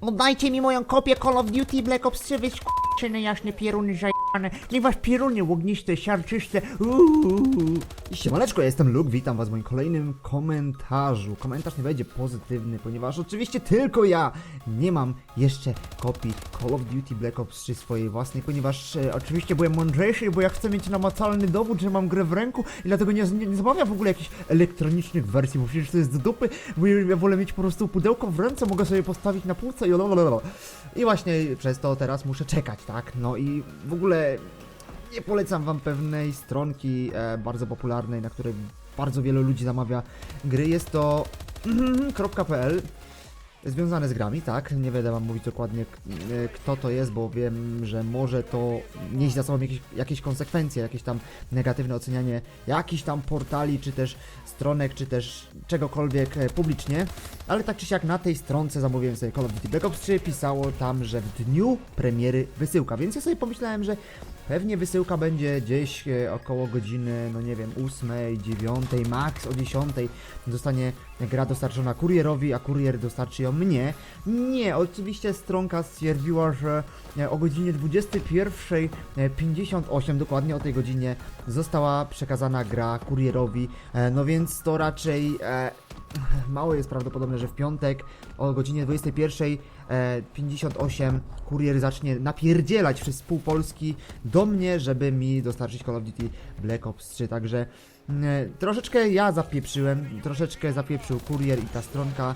Oddajcie mi moją kopię Call of Duty Black Ops 3, wy skurczyny jaśne pieruny zajebane. Niech was pieruny łogniste, siarczyste. Uuu. Siemaneczko, ja jestem Luke, witam was w moim kolejnym komentarzu. Komentarz nie będzie pozytywny, ponieważ oczywiście tylko ja nie mam jeszcze kopii Call of Duty Black Ops 3 swojej własnej, ponieważ e, oczywiście byłem mądrzejszy, bo ja chcę mieć namacalny dowód, że mam grę w ręku i dlatego nie, nie, nie zamawiam w ogóle jakichś elektronicznych wersji, bo przecież to jest do dupy, bo ja wolę mieć po prostu pudełko w ręce, mogę sobie postawić na półce i. I właśnie przez to teraz muszę czekać, tak? No i w ogóle nie polecam wam pewnej stronki e, bardzo popularnej, na której bardzo wielu ludzi zamawia gry. Jest to .pl związane z grami, tak? Nie będę wam mówić dokładnie e, kto to jest, bo wiem, że może to nieść za sobą jakieś, jakieś konsekwencje, jakieś tam negatywne ocenianie jakichś tam portali, czy też stronek, czy też czegokolwiek e, publicznie. Ale tak czy siak na tej stronce zamówiłem sobie Call of Duty Black Ops 3, pisało tam, że w dniu premiery wysyłka, więc ja sobie pomyślałem, że pewnie wysyłka będzie gdzieś e, około godziny, no nie wiem, 8, 9, max o 10 zostanie gra dostarczona kurierowi, a kurier dostarczy ją mnie. Nie, oczywiście stronka stwierdziła, że e, o godzinie 21.58, dokładnie o tej godzinie, została przekazana gra kurierowi, e, no więc to raczej e, mało jest prawdopodobne, że w piątek o godzinie 21.58 kurier zacznie napierdzielać przez pół Polski do mnie, żeby mi dostarczyć Call of Duty Black Ops 3, także mm, troszeczkę ja zapieprzyłem, troszeczkę zapieprzył kurier i ta stronka,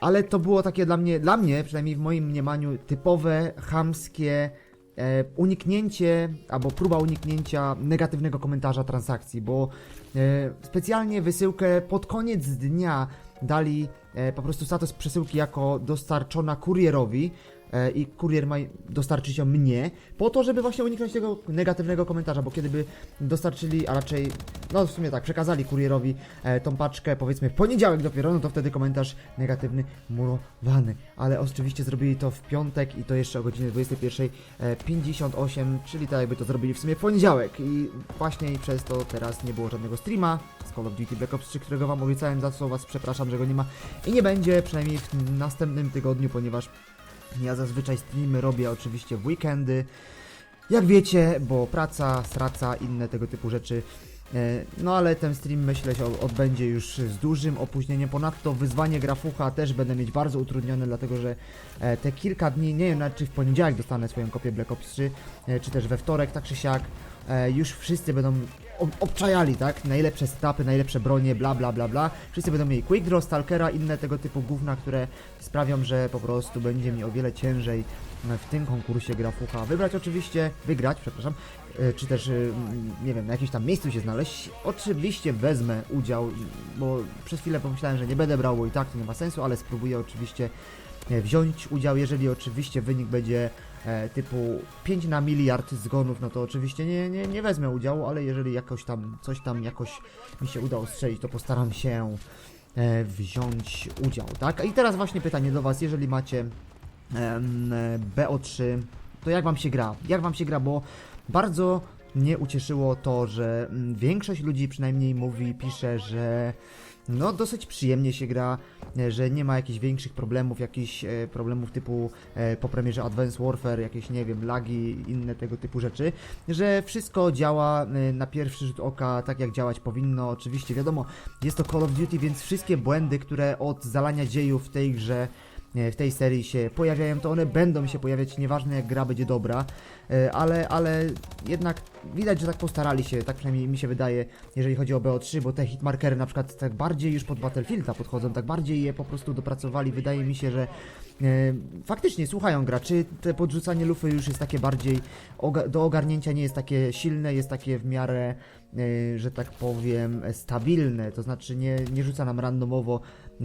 ale to było takie dla mnie, dla mnie, przynajmniej w moim mniemaniu, typowe, chamskie e, uniknięcie, albo próba uniknięcia negatywnego komentarza transakcji, bo e, specjalnie wysyłkę pod koniec dnia dali e, po prostu status przesyłki jako dostarczona kurierowi e, i kurier ma dostarczyć ją mnie, po to, żeby właśnie uniknąć tego negatywnego komentarza, bo kiedy by dostarczyli, a raczej, no w sumie tak, przekazali kurierowi e, tą paczkę, powiedzmy w poniedziałek dopiero, no to wtedy komentarz negatywny murowany, ale oczywiście zrobili to w piątek i to jeszcze o godzinie 21.58, czyli tak jakby to zrobili w sumie w poniedziałek. I właśnie przez to teraz nie było żadnego streama z Call of Duty Black Ops 3, którego wam obiecałem, za co was przepraszam, że go nie ma i nie będzie, przynajmniej w następnym tygodniu, ponieważ ja zazwyczaj streamy robię oczywiście w weekendy. Jak wiecie, bo praca, sraca, inne tego typu rzeczy. E, No ale ten stream myślę się odbędzie już z dużym opóźnieniem. Ponadto wyzwanie grafucha też będę mieć bardzo utrudnione, dlatego że e, te kilka dni, nie wiem czy w poniedziałek dostanę swoją kopię Black Ops 3, e, czy też we wtorek, tak czy siak, już wszyscy będą ob- obczajali, tak? Najlepsze setupy, najlepsze bronie, bla bla bla bla. Wszyscy będą mieli Quick Draw, Stalkera, inne tego typu gówna, które sprawią, że po prostu będzie mi o wiele ciężej e, w tym konkursie grafucha wybrać oczywiście, wygrać, przepraszam, e, czy też, e, nie wiem, na jakimś tam miejscu się znaleźć. Oczywiście wezmę udział, bo przez chwilę pomyślałem, że nie będę brał, bo i tak to nie ma sensu, ale spróbuję oczywiście wziąć udział, jeżeli oczywiście wynik będzie typu 5 na miliard zgonów, no to oczywiście nie, nie, nie wezmę udziału, ale jeżeli jakoś tam, coś tam jakoś mi się uda strzelić, to postaram się e, wziąć udział, tak? I teraz właśnie pytanie do Was, jeżeli macie e, BO3, to jak Wam się gra? Jak Wam się gra, bo bardzo mnie ucieszyło to, że mm, większość ludzi przynajmniej mówi, pisze, że no dosyć przyjemnie się gra, e, że nie ma jakichś większych problemów, jakichś e, problemów typu e, po premierze Advanced Warfare, jakieś nie wiem, lagi, inne tego typu rzeczy, że wszystko działa na pierwszy rzut oka tak jak działać powinno. Oczywiście wiadomo, jest to Call of Duty, więc wszystkie błędy, które od zalania dziejów w tej grze w tej serii się pojawiają, to one będą się pojawiać, nieważne jak gra będzie dobra, e, ale, ale jednak widać, że tak postarali się, tak przynajmniej mi się wydaje, jeżeli chodzi o BO3, bo te hitmarkery na przykład tak bardziej już pod Battlefielda podchodzą, tak bardziej je po prostu dopracowali, wydaje mi się, że e, faktycznie słuchają graczy, te podrzucanie lufy już jest takie bardziej do ogarnięcia nie jest takie silne, jest takie w miarę, e, że tak powiem, stabilne, to znaczy nie, nie rzuca nam randomowo e,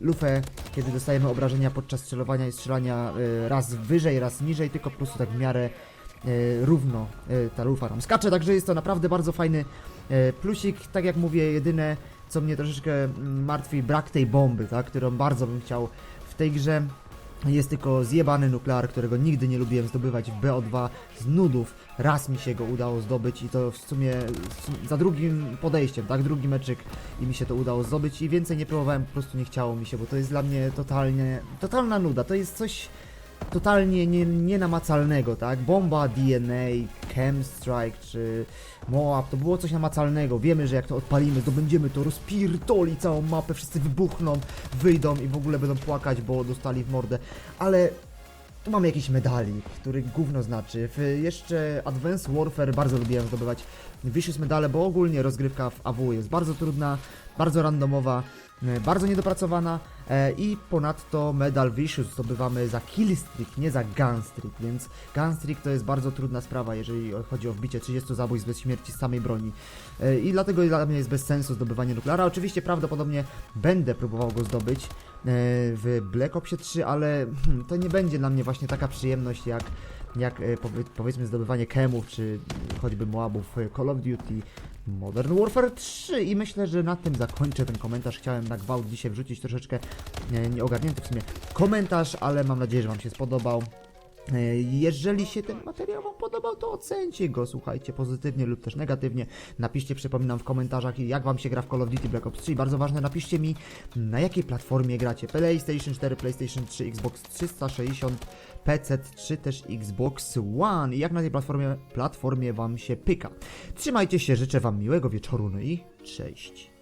lufę, kiedy dostajemy obrażenia podczas strzelowania i strzelania e, raz wyżej, raz niżej, tylko po prostu tak w miarę e, równo e, ta lufa tam skacze, także jest to naprawdę bardzo fajny e, plusik, tak jak mówię, jedyne co mnie troszeczkę mm, martwi, brak tej bomby, tak, którą bardzo bym chciał w tej grze Jest tylko zjebany nuklear, którego nigdy nie lubiłem zdobywać w BO2 z nudów. Raz mi się go udało zdobyć i to w sumie za drugim podejściem, tak? Drugi meczyk i mi się to udało zdobyć i więcej nie próbowałem, po prostu nie chciało mi się, bo to jest dla mnie totalnie, totalna nuda. To jest coś totalnie nie, nienamacalnego, tak? Bomba, DNA, Chem Strike czy Moab, to było coś namacalnego. Wiemy, że jak to odpalimy, to będziemy to rozpierdoli całą mapę, wszyscy wybuchną, wyjdą i w ogóle będą płakać, bo dostali w mordę. Ale tu mamy jakiś medalik, który gówno znaczy. W jeszcze Advanced Warfare bardzo lubiłem zdobywać Vicious medale, bo ogólnie rozgrywka w AW jest bardzo trudna, bardzo randomowa, bardzo niedopracowana e, i ponadto medal Vicious zdobywamy za killstreak, nie za gunstreak, więc gunstreak to jest bardzo trudna sprawa, jeżeli chodzi o wbicie 30 zabójstw bez śmierci z samej broni. E, I dlatego dla mnie jest bez sensu zdobywanie nukleara. Oczywiście prawdopodobnie będę próbował go zdobyć e, w Black Opsie 3, ale hmm, to nie będzie dla mnie właśnie taka przyjemność jak, jak e, powie, powiedzmy zdobywanie kemów czy choćby Moabów w Call of Duty Modern Warfare 3 i myślę, że na tym zakończę ten komentarz. Chciałem na gwałt dzisiaj wrzucić troszeczkę e, nieogarnięty w sumie komentarz, ale mam nadzieję, że Wam się spodobał. E, Jeżeli się ten materiał Wam podobał, to ocencie go, słuchajcie, pozytywnie lub też negatywnie. Napiszcie, przypominam, w komentarzach, jak Wam się gra w Call of Duty Black Ops 3. I bardzo ważne, napiszcie mi, na jakiej platformie gracie. PlayStation 4, PlayStation 3, Xbox 360, PC, czy też Xbox One. I jak na tej platformie, platformie Wam się pyka. Trzymajcie się, życzę Wam miłego wieczoru, no i cześć.